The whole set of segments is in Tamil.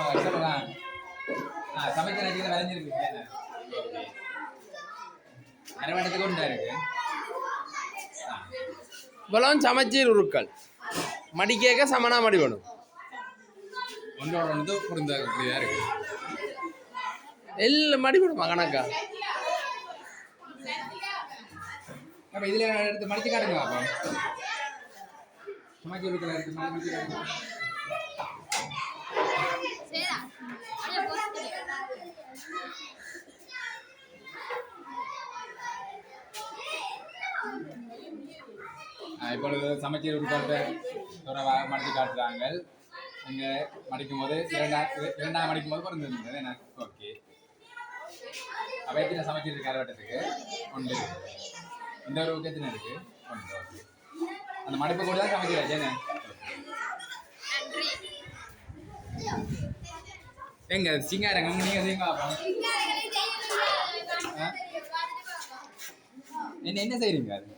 Assalamualaikum. சமைச்ச நச்சுக்கிற விளைஞ்சிருக்கு அரவணத்துக்கு உண்டா இருக்கு இவ்வளவு சமச்சீர் உருக்கள் மடிக்கேக்க சமனா மடி வேணும் ஒன்றோட ஒன்று பொருந்தக்கூடியதா இருக்கு எல்லாம் மடி வேணுமா கணக்கா அப்ப இதுல எடுத்து மடிச்சு காட்டுங்க பாப்போம் சமைச்சு கொடுக்கல எடுத்து மடிச்சு காட்டுங்க இப்பொழுது சமைச்சீர் உட்பட்ட மடித்து காட்டுறாங்க இங்க மடிக்கும் போது இரண்டாம் இரண்டாம் மடிக்கும் போது பிறந்திருந்தது. என்ன? ஓகே. அப்ப எத்தனை சமைச்சீர் இருக்கு அரைவட்டத்துக்கு ஒன்று இந்த ஒரு எத்தனை இருக்கு ஒன்று ஓகே. அந்த மடிப்பு கூட தான் சமைக்கிறாச்சு என்ன? எங்க? சிங்காரங்க. நீங்க ஆ? என்ன என்ன செய்றீங்க? அது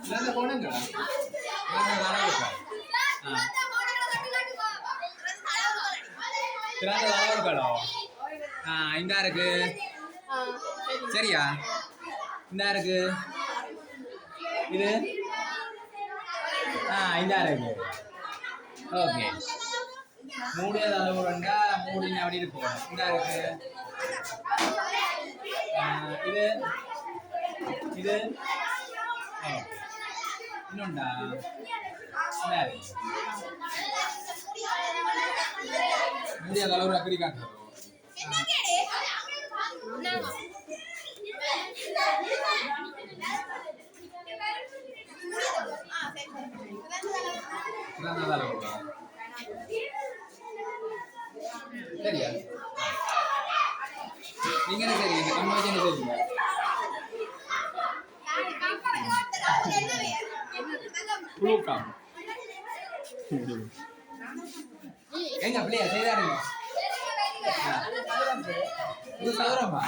இல்லாத போனங்களா திராண்ட அளவுகளோ இருக்கு சரியா இந்த இருக்கு இது ஆ இந்த இருக்கு ஓகே மூணு அளவு ரெண்டா அப்படி இருக்கும் இந்த இருக்கு இது இது ஓகே இன்னொண்டா? இந்த இருக்கு முடியாத அளவு அக்கடி காட்டுறோம் சரியா? நீங்க என்ன வச்சு என்ன குழுக்காம் எங்க பிள்ளையா செய்தாருங்க இது சதுரமா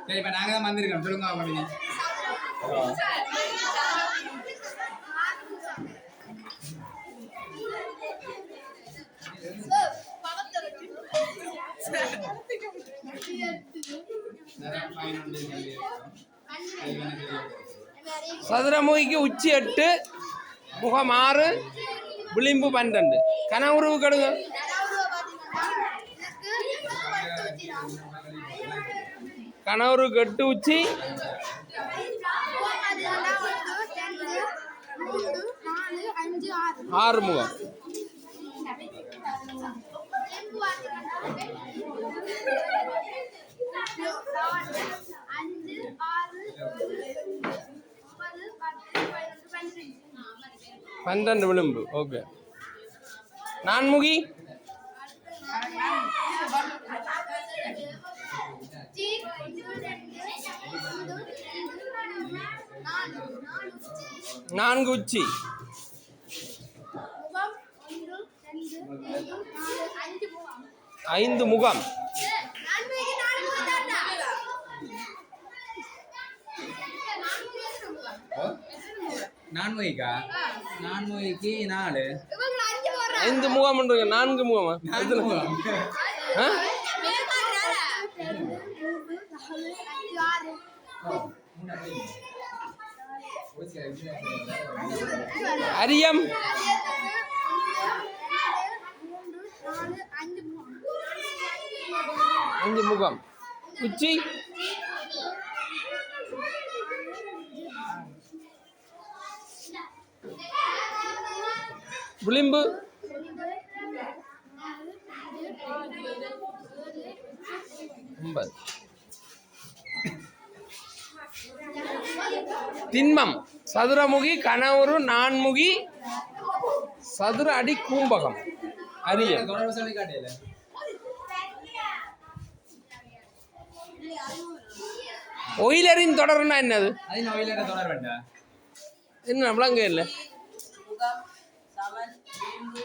சரி இப்ப நாங்க தான் வந்திருக்கோம் சொல்லுங்க சதுரமுகிக்கு உச்சி எட்டு முகம் ஆறு விளிம்பு பன்னெண்டு கனவுருவு கடுங்க கனவுருக்கு கட்டு உச்சி. ஆறு முகம் அஞ்சு ஆறு ஒன்பது பத்து பதினொன்று பன்னிரெண்டு பன்னெண்டு விளிம்பு ஓகே நான்முகி. நான்கு உச்சி. ஐந்து முகம். நான்கு நான்மொழிக்கா நாலு. ஐந்து முகமா நான்கு முகம். அரியம். அஞ்சு முகம். உச்சி விளிம்பு. ஒன்பது திண்மம். சதுரமுகி கனவுரு நான்முகி சதுர அடி கூம்பகம். காட்டியல ஒயிலரின் தொடர்னா என்னது? என்ன விளங்க இல்லை. ரெண்டு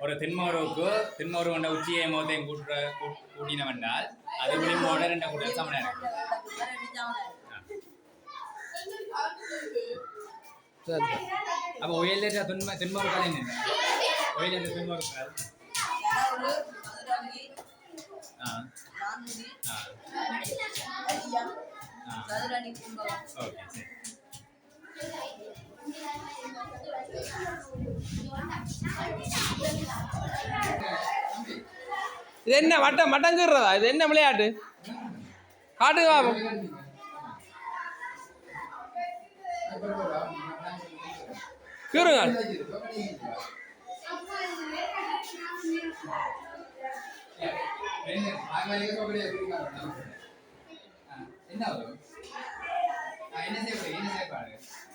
ஒரு திண்மோருக்கு திண்மோரு கொண்ட உச்சியை மோதையும் கூட்டுற கூட்டினவென்றால் அது விளிம்போட ரெண்ட கூட்ட சமனா அப்போ ரெண்டு சமனாக சரி அப்போ உயர்ந்த என்ன? உயர்ந்த திண்மோருக்கால் கனவுரு ஆ. ஆ. ஓகே சரி. இது என்ன வட்டம் வட்டங்கிறதா இது என்ன விளையாட்டு? காட்டுங்க பாப்போம் கீறுங்க. என்ன வரும்? என்ன செய்ய என்ன செய்யப்பாடு அப்படியே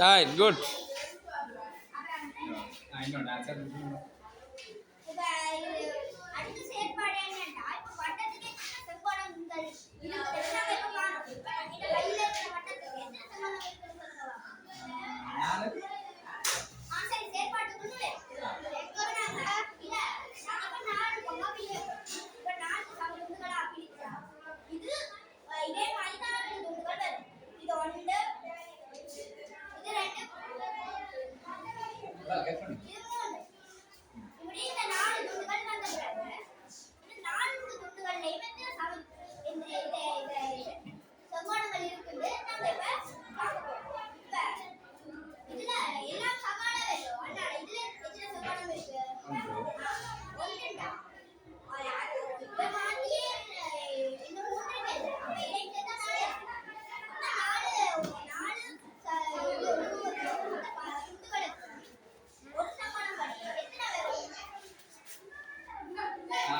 ரைட் குட் இன்னொன்று ஆன்சர் அடுத்த செயற்பாடு என்னன்னா இப்ப வட்டத்துக்கு செங்கோணங்கள் இருக்குது எல்லாமே இப்ப காணும் இப்ப இந்த கையில இருக்கிற வட்டத்துக்கு எத்தனை செங்கோணம் இருக்குன்னு சொல்லுங்க நாலு ஆ சரி செயற்பாட்டுக்குள்ள எங்கோனாங்க இல்ல நாங்க இப்ப நாலு பங்கா பிரிக்கிறோம் இப்ப நாலு சமத்துகளா பிரிக்கிறோம் இது அஹ், இதே மாதிரி நாலு துண்டுகள் வரும் இது ஒன்று இது ரெண்டு கட் பண்ணு இது மூணு இப்படி இந்த நாலு துண்டுகள் வந்த பிறகு இந்த நான்கு துண்டுகள்லையும் எத்தனை சம இந்த இந்த இந்த செங்கோணங்கள் இருக்குது நாங்க இப்ப பார்க்க போறோம் இப்ப இதுல எல்லாம் சமான வரும் ஆனா இதுல எத்தனை செங்கோணம் இருக்கு ஒன்றுண்டா இப்ப மாத்தியே இந்த மூணு இருக்கு அப்ப இடைக்கு தான் நாலு இந்த நாலு நாலு ச- இது துண்டுகள் இருக்கு ஒரு சமணம் பண்ணி எத்தனை வரும் நாலு செங்கோணம் பேர் ஆஹ் இதுல இருந்து உரி- உறுதியாகிறது என்னன்னா வட்டத்திற்கு நான்கு சமணங்கள் இருக்கிறது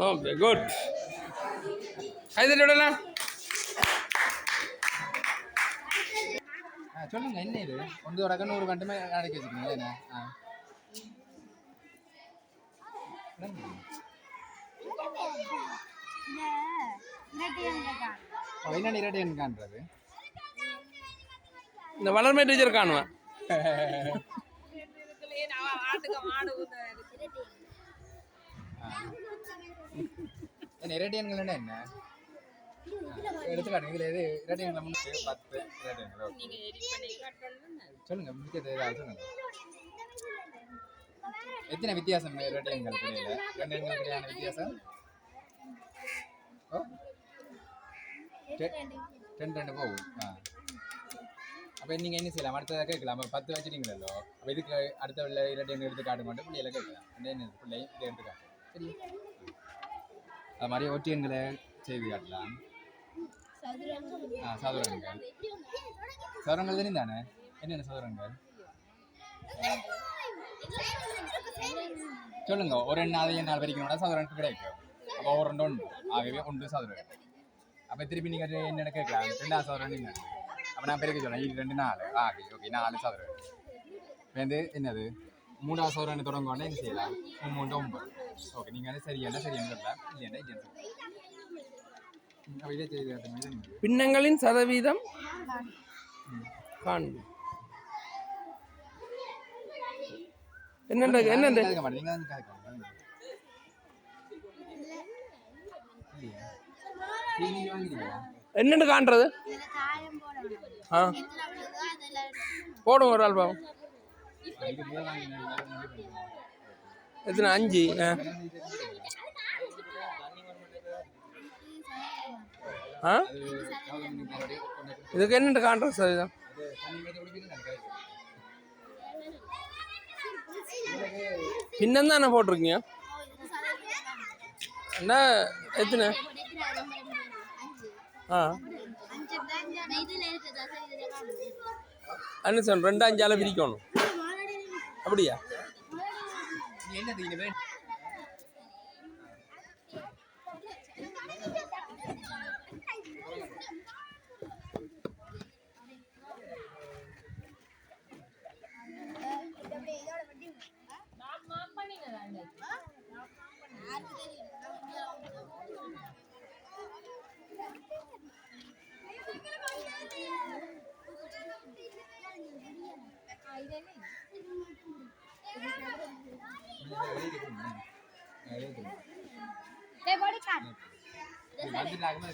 ஓகே குட் கைதட்டி விடலாம் சொல்லுங்க என்ன இது? ஒன்று ஒரு நூறு கண்டுமே அடக்கி வச்சுக்கீங்களா என்ன? ஆ. என்ன இரட்டையன் காண்றது? இந்த வளர்மை டீச்சர் காணுவேன். என்ன இரட்டையன்கள் என்ன? எடுத்துக்காட்டுங்க. இதுல எது? இரட்டையன்கள் முன்னாடி பத்து இரட்டையன்கள் சொல்லுங்க ஏதாவது சொல்லுங்க. எத்தனை வித்தியாசம் இரட்டையன்கள் இடையில ரெண்டு எண்களுக்கு இடையான வித்தியாசம்? ஓ. ரெண்டு ரெண்டு போகும் ஆ. அப்போ நீங்கள் என்ன செய்யலாம்? அடுத்ததாக கேட்கலாம். பத்து வச்சுட்டீங்களோ அப்போ இதுக்கு அடுத்த இரண்டு எடுத்து காட்டும் கொண்டு பிள்ளைகளை கேட்கலாம் ரெண்டு பிள்ளை இதை எடுத்து காட்டும் சரி. அது மாதிரி ஒட்டி எண்களை செய்து காட்டலாம் ஆ சதுரங்கள். சதுரங்கள் தெரியும் தானே என்னென்ன சதுரங்கள்? சொல்லுங்க ஒரு ரெண்டு நாள் நாள் வரைக்கும் சதுரம் கிடைக்கும். அப்போ ஒரு ரெண்டு ஒன்று ஆகவே ஒன்று சதுரம் அப்போ திருப்பி நீங்கள் என்ன கேட்கலாம்? ரெண்டாவது சதுரம் என்ன அப்போ நான் பெருக்க சொல்றேன். இது ரெண்டு நாலு. ஆகி ஓகே நாலு சதுரம் வந்து என்னது? மூணாவது சதுரம் தொடங்குவோன்னா என்ன செய்யலாம். மூணு ஒன்பது. ஓகே நீங்கள் வந்து சரியான சரியான இல்லைன்னா காட்டுங்க. பின்னங்களின் சதவீதம் காண்பு. இல்லையா? என்னண்டு காண்றது? ஆ. போடும் ஒரு ஆள் பாவம். எத்தனை? அஞ்சு. ஆ. இதுக்கு என்னண்டு காண்றது சதவீதம் பின்னம் தானே போட்டிருக்கீங்க? என்ன? எத்தனை? ஆ. என்ன சொன்ன ரெண்டு அஞ்சால பிரிக்கணும். அப்படியா? என்னது இனிமேல் Hey, body লাগবে